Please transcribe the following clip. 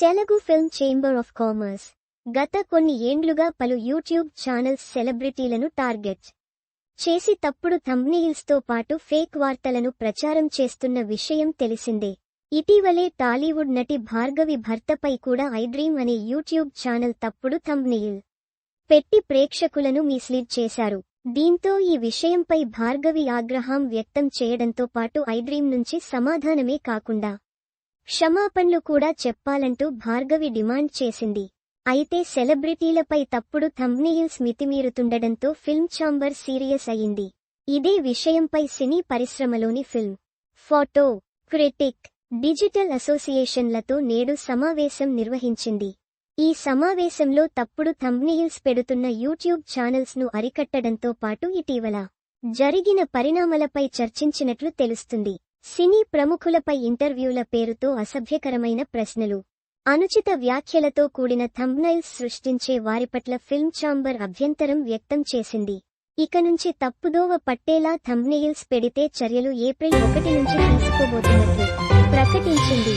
Telugu film chamber of commerce. గత కొన్ని ఏండ్లుగా పలు యూట్యూబ్ ఛానల్స్ సెలబ్రిటీలను టార్గెట్ చేసి తప్పుడు తో పాటు ఫేక్ వార్తలను ప్రచారం చేస్తున్న విషయం తెలిసిందే. ఇటీవలే టాలీవుడ్ నటి భార్గవి భర్తపై కూడా ఐడ్రీమ్ అనే యూట్యూబ్ ఛానల్ తప్పుడు థంబ్నీల్ పెట్టి ప్రేక్షకులను మిస్లీడ్ చేశారు. దీంతో ఈ విషయంపై భార్గవి ఆగ్రహం వ్యక్తం చేయడంతో పాటు ఐడ్రీమ్ నుంచి సమాధానమే కాకుండా క్షమాపణలు కూడా చెప్పాలంటూ భార్గవి డిమాండ్ చేసింది. అయితే సెలబ్రిటీలపై తప్పుడు థంబ్నెయిల్స్ మితిమీరుతుండడంతో ఫిల్మ్ ఛాంబర్ సీరియస్ అయింది. ఇదే విషయంపై సినీ పరిశ్రమలోని ఫిల్మ్ ఫోటో క్రిటిక్ డిజిటల్ అసోసియేషన్లతో నేడు సమావేశం నిర్వహించింది. ఈ సమావేశంలో తప్పుడు థంబ్నెయిల్స్ పెడుతున్న యూట్యూబ్ ఛానల్స్ను అరికట్టడంతో పాటు ఇటీవల జరిగిన పరిణామాలపై చర్చించినట్లు తెలుస్తుంది. సినీ ప్రముఖులపై ఇంటర్వ్యూల పేరుతో అసభ్యకరమైన ప్రశ్నలు. అనుచిత వ్యాఖ్యలతో కూడిన థంబ్నైల్స్ సృష్టించే వారి పట్ల ఫిల్మ్ ఛాంబర్ అభ్యంతరం వ్యక్తం చేసింది. ఇక నుంచి తప్పుదోవ పట్టేలా థంబ్నెయిల్స్ పెడితే చర్యలు ఏప్రిల్ ఒకటి నుంచి తీసుకోబోతున్నట్లు ప్రకటించింది.